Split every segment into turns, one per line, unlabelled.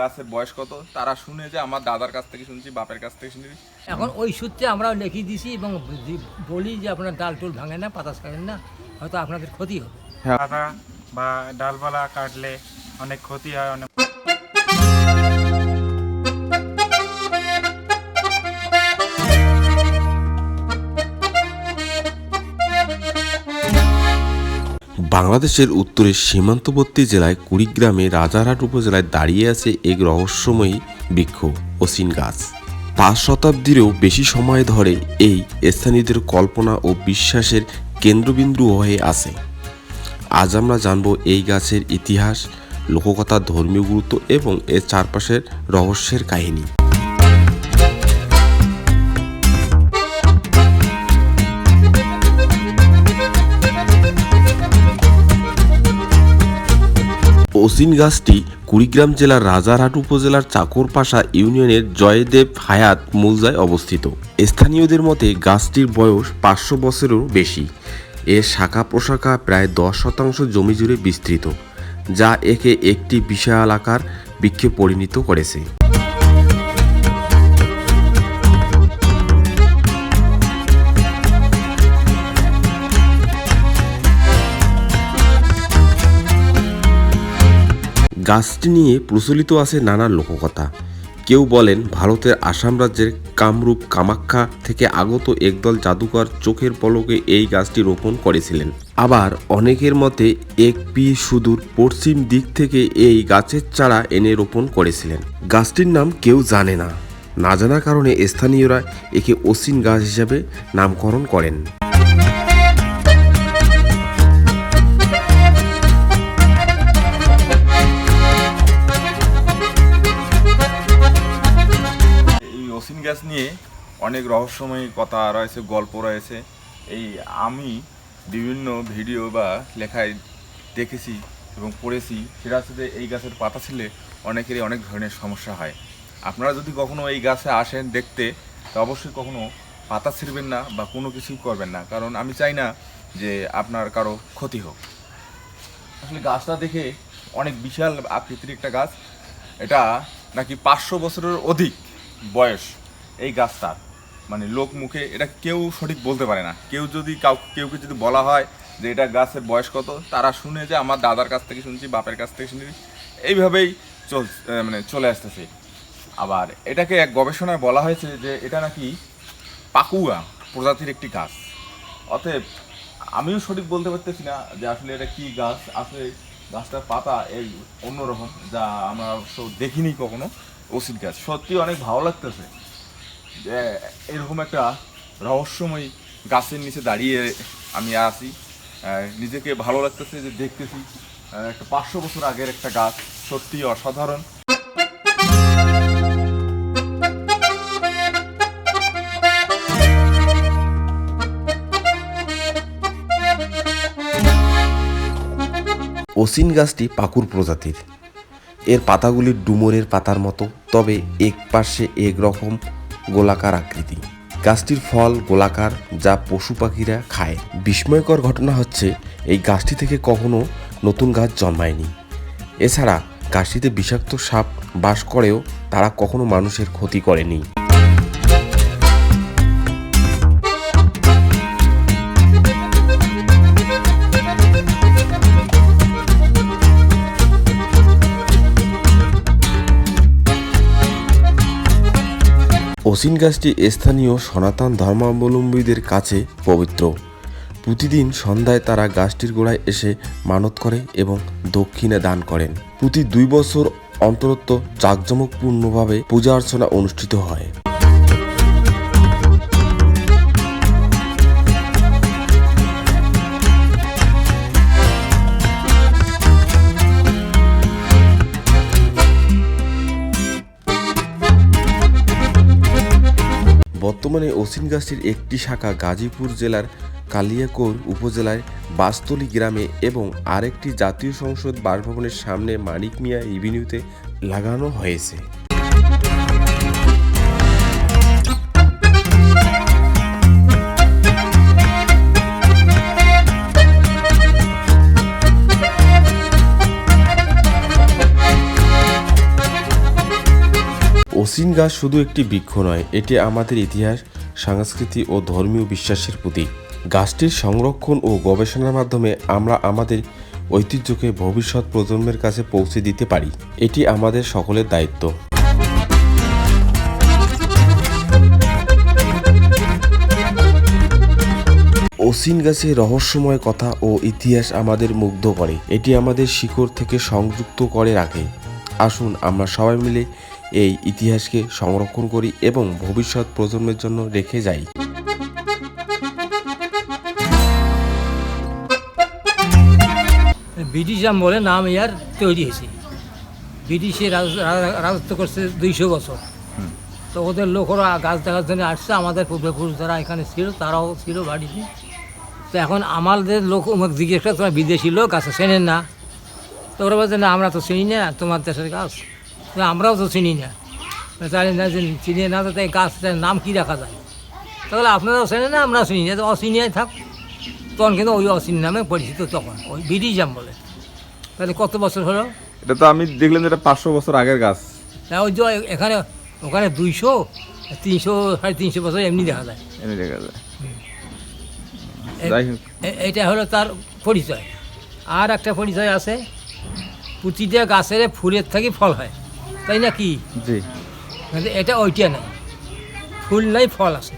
গাছের বয়স কত? তারা শুনে যে আমার দাদার কাছ থেকে শুনছি বাপের কাছ থেকে শুনছি।
এখন ওই সূত্রে আমরা লিখে দিছি এবং বলি যে আপনার ডাল টুল ভাঙে না পাতা ছাড়েন না হয়তো আপনাদের ক্ষতি হবে।
পাতা বা ডালপালা কাটলে অনেক ক্ষতি হয় অনেক
বাংলাদেশের উত্তরের সীমান্তবর্তী জেলায় কুড়িগ্রামে রাজারহাট উপজেলায় দাঁড়িয়ে আছে এক রহস্যময়ী বৃক্ষ ওসিন গাছ। পাঁচ শতাব্দীরও বেশি সময় ধরে এই স্থানীয়দের কল্পনা ও বিশ্বাসের কেন্দ্রবিন্দু হয়ে আছে। আজ আমরা জানব এই গাছের ইতিহাস লোককথা ধর্মীয় গুরুত্ব এবং এর চারপাশের রহস্যের কাহিনী। ওসিন গাছটি কুড়িগ্রাম জেলার রাজারহাট উপজেলার চাকরপাশা ইউনিয়নের জয়দেব হায়াত মৌজায় অবস্থিত। স্থানীয়দের মতে গাছটির বয়স পাঁচশো বছরেরও বেশি। এর শাখা প্রশাখা প্রায় দশ শতাংশ জমি জুড়ে বিস্তৃত, যা একে একটি বিশাল আকার বৃক্ষে পরিণত করেছে। গাছটি নিয়ে প্রচলিত আছে নানা লোককথা। কেউ বলেন, ভারতের আসাম রাজ্যের কামরূপ কামাখ্যা থেকে আগত একদল জাদুকর চোখের পলকে এই গাছটি রোপণ করেছিলেন। আবার অনেকের মতে, এক পি সুদূর পশ্চিম দিক থেকে এই গাছের চারা এনে রোপণ করেছিলেন। গাছটির নাম কেউ জানে না। না জানার কারণে স্থানীয়রা একে অসিন গাছ হিসাবে নামকরণ করেন।
অসিন নিয়ে অনেক রহস্যময় কথা রয়েছে, গল্প রয়েছে। এই আমি বিভিন্ন ভিডিও বা লেখায় দেখেছি এবং পড়েছি। সেটা হচ্ছে এই গাছের পাতা ছিলে অনেকেরই অনেক ধরনের সমস্যা হয়। আপনারা যদি কখনো এই গাছে আসেন দেখতে, তো অবশ্যই কখনো পাতা ছিঁড়বেন না বা কোনো কিছুই করবেন না। কারণ আমি চাই না যে আপনার কারও ক্ষতি হোক। আসলে গাছটা দেখে অনেক বিশাল আকৃতির একটা গাছ। এটা নাকি পাঁচশো বছরের অধিক বয়স। এই গাছটার মানে লোক মুখে, এটা কেউ সঠিক বলতে পারে না। কেউ যদি কাউ, কেউকে যদি বলা হয় যে এটা গাছের বয়স কত, তারা শুনে যে আমার দাদার কাছ থেকে শুনছি, বাপের কাছ থেকে শুনছি, এইভাবেই চল মানে চলে আসতেছে। আবার এটাকে এক গবেষণায় বলা হয়েছে যে এটা নাকি পাকুয়া প্রজাতির একটি গাছ। অতএব আমিও সঠিক বলতে পারতেছি না যে আসলে এটা কি গাছ, আসলে গাছটার পাতা এই অন্যরকম, যা আমরা দেখিনি কখনো, ওষুধ গাছ। সত্যি অনেক ভালো লাগতেছে। এরকম একটা রহস্যময় গাছের নিচে দাঁড়িয়ে আমি আছি। নিজেকে ভালো লাগতেছে যে দেখতেছি। একটা পাঁচশো বছর আগের একটা গাছ সত্যি অসাধারণ।
ওসিন গাছটি পাকুর প্রজাতির। এর পাতাগুলি ডুমুরের পাতার মতো, তবে এক পাশে এক রকম গোলাকার আকৃতি। গাছটির ফল গোলাকার যা পশু পাখিরা খায়। বিস্ময়কর ঘটনা হচ্ছে, এই গাছটি থেকে কখনো নতুন গাছ জন্মায়নি। এছাড়া গাছটিতে বিষাক্ত সাপ বাস করেও তারা কখনো মানুষের ক্ষতি করেনি। অসিন গাছটি স্থানীয় সনাতন ধর্মাবলম্বীদের কাছে পবিত্র। প্রতিদিন সন্ধ্যায় তারা গাছটির গোড়ায় এসে মানত করে এবং দক্ষিণে দান করেন। প্রতি দুই বছর অন্তরত্ব জাঁকজমকপূর্ণভাবে পূজা অর্চনা অনুষ্ঠিত হয়। বর্তমানে ওসিন গাছটির একটি শাখা গাজীপুর জেলার কালিয়াকোর উপজেলায় বাস্তলি গ্রামে এবং আরেকটি জাতীয় সংসদ বাসভবনের সামনে মানিক মিয়া ইভিনিউতে লাগানো হয়েছে। অসিন গাছ শুধু একটি বৃক্ষ নয়, এটি আমাদের ইতিহাস, সংস্কৃতি ও ধর্মীয় বিশ্বাসের প্রতীক। গাছটির সংরক্ষণ ও গবেষণার মাধ্যমে আমরা আমাদের ঐতিহ্যকে ভবিষ্যৎ প্রজন্মের কাছে পৌঁছে দিতে পারি। এটি আমাদের সকলের দায়িত্ব। অসিন গাছের রহস্যময় কথা ও ইতিহাস আমাদের মুগ্ধ করে। এটি আমাদের শিকড় থেকে সংযুক্ত করে রাখে। আসুন আমরা সবাই মিলে এই ইতিহাসকে সংরক্ষণ করি এবং ভবিষ্যৎ প্রজন্মের জন্য রেখে যাই।
ব্রিটিশ আমলে নাম ইয়ার তৈরি হয়েছে। ব্রিটিশে রাজত্ব করছে দুইশো বছর। তো ওদের লোকরা গাছ দেখার জন্য আসছে, আমাদের পূর্বপুরুষ যারা এখানে ছিল, তারাও ছিল বাড়িতে। তো এখন আমাদের লোক আমাকে জিজ্ঞেস করে তোমার বিদেশি লোক আছে, চেনেন না? তো ওরা বলছে, না, আমরা তো চিনি না তোমার দেশের গাছ। আমরাও তো চিনি না। জানি না যে চিনি না তো এই গাছটার নাম কী রাখা যায়? তাহলে আপনারাও চেনেন না আমরা চিনি না তো অচিনিয়াই থাক। তখন কিন্তু ওই অচিন নামে পরিচিত তখন ওই বিডি আম বলে। তাহলে কত বছর হলো?
এটা তো আমি দেখলাম যে এটা পাঁচশো বছর আগের গাছ।
হ্যাঁ ওই যে এখানে ওখানে দুইশো তিনশো সাড়ে তিনশো বছর এমনি দেখা যায়।
এনে দেখা যায়।
এটা হলো তার পরিচয়। আর একটা পরিচয় আছে প্রতিটা গাছের ফুলের থেকে ফল হয়। তাই না কি
জি।
কিন্তু এটা ওইটা নাই ফুল নাই ফল আছে।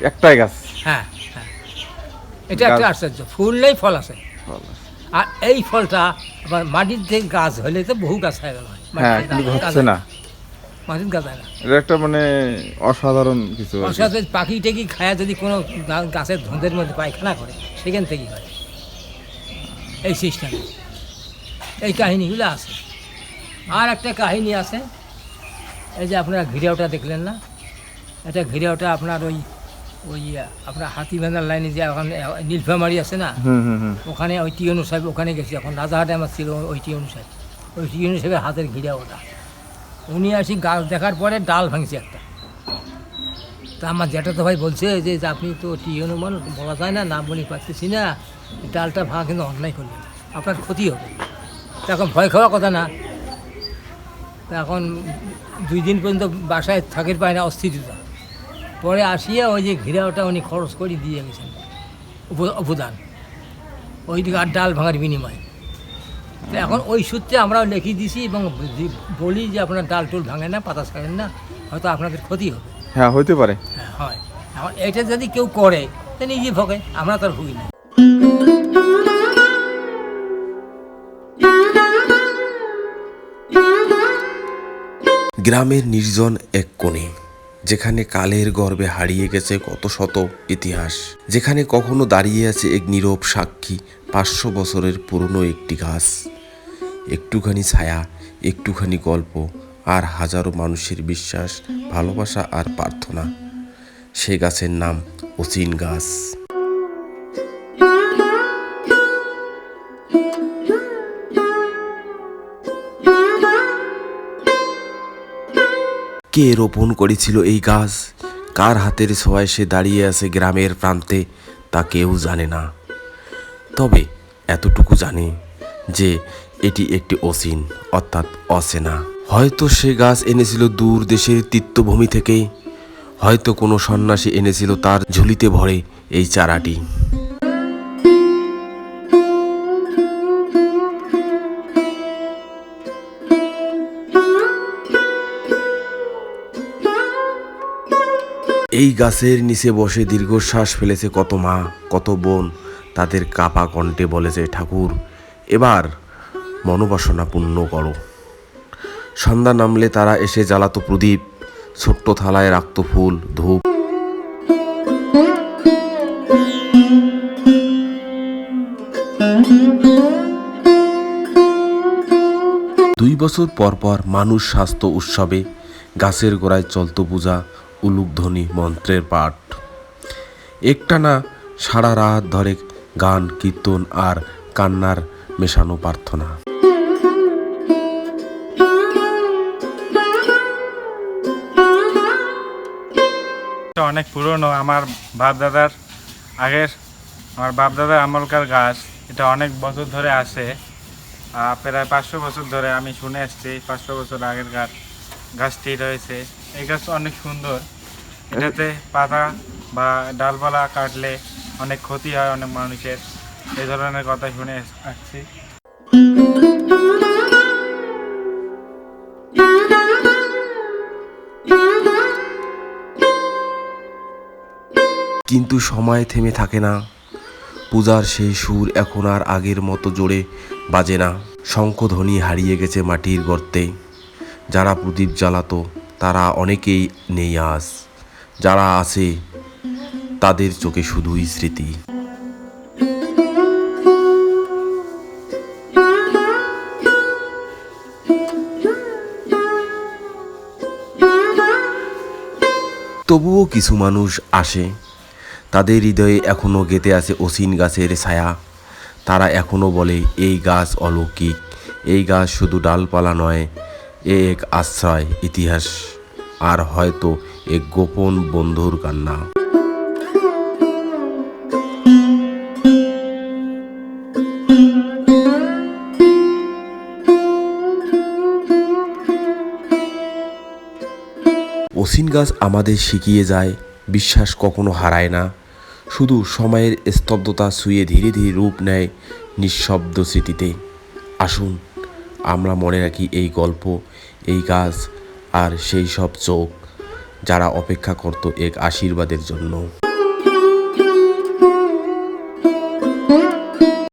একটাই গাছ।
হ্যাঁ হ্যাঁ। এটা একটা আশ্চর্য। ফুল নেই ফল আছে। আর এই ফলটা আবার মাটির থেকে গাছ হলে তো বহু গাছ হয়ে গেল হ্যাঁ।
হচ্ছে না।
মাটির গাছ হয় না।
এটা একটা মানে অসাধারণ কিছু।
অর্থাৎ পাখি টেকি খায়া যদি কোনো গাছের ধন্দের মধ্যে পায়খানা করে সেখান থেকেই হয়। এই সিস্টেম। এই কাহিনীগুলো আছে। আর একটা কাহিনী আছে। এই যে আপনারা ঘিরাওটা দেখলেন না? এটা ঘিরাওটা আপনার ওই ওই আপনার হাতিবান্ধার লাইনে যে ওখানে নীলফামারি আছে না? ওখানে ওই সাহেব ওখানে গেছি। এখন রাজাহাটে আমার ছিল ওই টিয়নু সাহেব। ওই সাহেবের হাতের ঘিরা ওটা। উনি আসি গাছ দেখার পরে ডাল ভাঙছে একটা। তা আমার তো ভাই বলছে যে আপনি তো টিয়নু মানুষ বলা যায় না নাম বলি পারতেছি না। ডালটা ভাঙা কিন্তু অন্যায় করলেন। আপনার ক্ষতি হবে। এখন ভয় খাওয়ার কথা না। এখন দুই দিন পর্যন্ত বাসায় থাকির পায় না অস্থিরতা। পরে আসিয়া ওই যে ঘিরাওটা উনি খরচ করে দিয়ে গেছেন উপ- অবদান। ওই দিকে আর ডাল ভাঙার বিনিময়ে। তো এখন ওই সূত্রে আমরাও লিখে দিছি এবং বলি যে আপনার ডাল টুল ভাঙেন না পাতা ছাড়েন না হয়তো আপনাদের ক্ষতি হবে।
হ্যাঁ হইতে পারে।
হ্যাঁ হয়। এখন এটা যদি কেউ করে তো নিজে ভোগে আমরা তো আর ভুগি না।
গ্রামের নির্জন এক কোণে, যেখানে কালের গর্ভে হারিয়ে গেছে কত শত ইতিহাস, যেখানে কখনো দাঁড়িয়ে আছে এক নীরব সাক্ষী পাঁচশো বছরের পুরনো একটি গাছ। একটুখানি ছায়া, একটুখানি গল্প, আর হাজারো মানুষের বিশ্বাস, ভালোবাসা আর প্রার্থনা। সে গাছের নাম অচিন গাছ। কে রোপণ করেছিল এই গাছ? কার হাতের ছোঁয়ায় সে দাঁড়িয়ে আছে গ্রামের প্রান্তে, তা কেউ জানে না। তবে এতটুকু জানে যে এটি একটি অসীন অর্থাৎ অচেনা। হয়তো সে গাছ এনেছিল দূর দেশের তীর্থভূমি থেকে, হয়তো কোনো সন্ন্যাসী এনেছিল তার ঝুলিতে ভরে এই চারাটি। এই গাছের নিচে বসে দীর্ঘশ্বাস ফেলেছে কত মা, কত বোন। তাদের কাপা কণ্ঠে বলেছে, ঠাকুর, এবার মনোবাসনা পূর্ণ করো। সন্ধ্যা নামলে তারা এসে জ্বালাতো প্রদীপ, ছোট্ট থালায় রাখত ফুল, ধূপ। দুই বছর পর পর মানুষ স্বাস্থ্য উৎসবে, গাছের গোড়ায় চলত পূজা উলুকধ্বনি মন্ত্রের পাঠ। একটানা সারা রাত ধরে গান, কীর্তন আর কান্নার মেশানো প্রার্থনা।
অনেক পুরনো, আমার বাপ দাদার আগের, আমার বাপ দাদার আমলকার গাছ। এটা অনেক বছর ধরে আছে। প্রায় পাঁচশো বছর ধরে আমি শুনে এসেছি, পাঁচশো বছর আগের গাছ, গাছটি রয়েছে। এই গাছ অনেক সুন্দর। এটাতে পাতা বা ডালপালা কাটলে অনেক ক্ষতি হয় অনেক মানুষের। এই ধরনের কথা শুনে আসছি।
কিন্তু সময় থেমে থাকে না। পূজার সেই সুর এখন আর আগের মতো জোরে বাজে না। শঙ্খধ্বনি হারিয়ে গেছে মাটির গর্তে। যারা প্রদীপ জ্বালাতো, তারা অনেকেই নেই আজ। যারা আছে, তাদের চোখে শুধুই স্মৃতি। তবুও কিছু মানুষ আসে, তাদের হৃদয়ে এখনও গেঁথে আছে অসিন গাছের ছায়া। তারা এখনও বলে, এই গাছ অলৌকিক, এই গাছ শুধু ডালপালা নয়, এ এক আশ্রয়, ইতিহাস। আর হয়তো এক গোপন বন্ধুর কান্না। অসিন গাছ আমাদের শিখিয়ে যায়, বিশ্বাস কখনো হারায় না। শুধু সময়ের স্তব্ধতা শুয়ে ধীরে ধীরে রূপ নেয় নিঃশব্দ স্মৃতিতে। আসুন, আমরা মনে রাখি এই গল্প, এই গাছ আর সেই সব চোখ। যারা অপেক্ষা করত এক আশীর্বাদের জন্য।